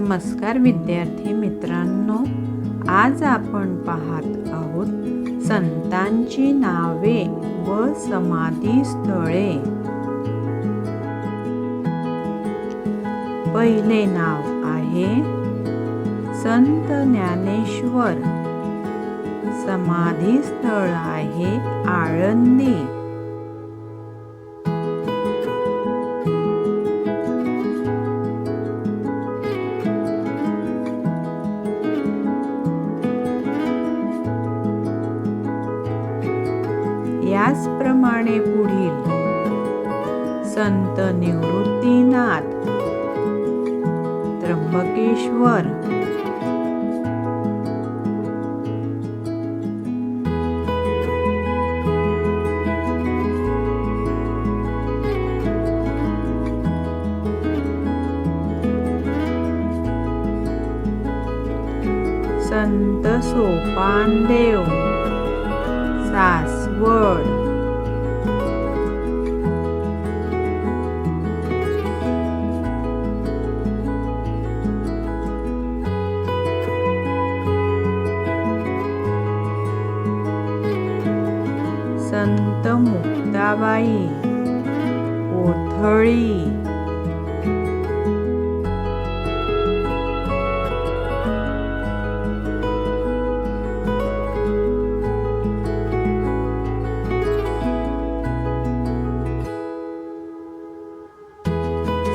नमस्कार विद्यार्थी मित्रांनो आज आपण पाहत आहोत संतांची नावे व समाधी स्थळे. पहिले नाव आहे संत ज्ञानेश्वर. समाधी स्थळ आहे आळंदी. त्याचप्रमाणे पुढील. संत निवृत्तीनाथ. त्र्यंबकेश्वर. संत सोपानदेव. सासवड. संत मुक्ताबाई कोथळी.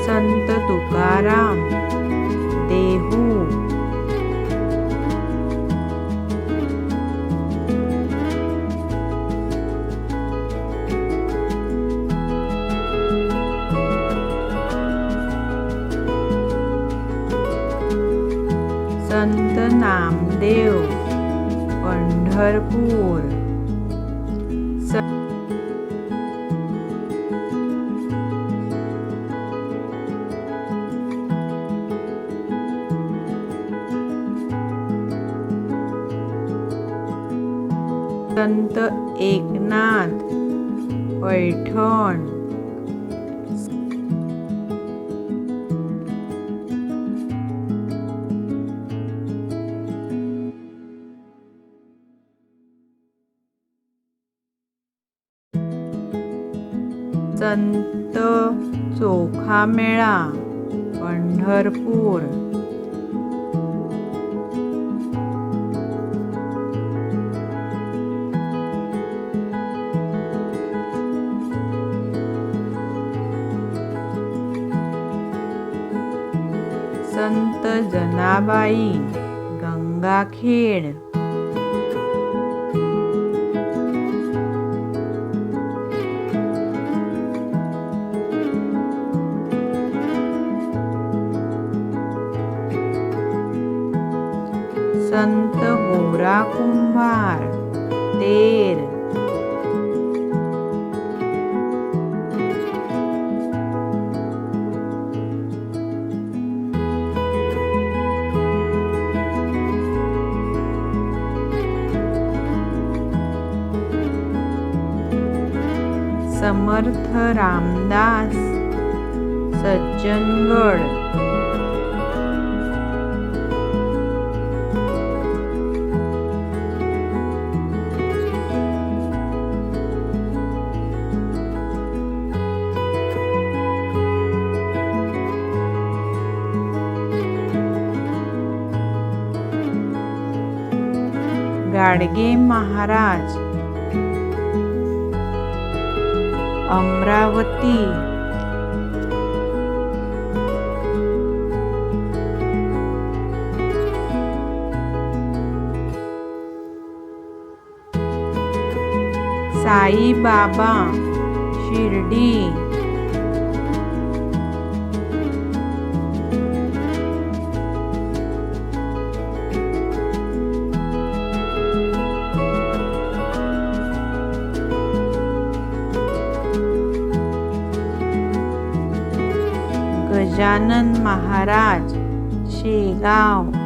संत तुकाराम. संत नामदेव पंढरपूर. संत एकनाथ पैठण. संत चोखामेळा पंढरपूर. संत जनाबाई गंगाखेड. संत गोरा कुंभार तेर समर्थ रामदास सज्जनगड गाडगे महाराज. अमरावती. साई बाबा शिर्डी. गजानन महाराज शेगाव.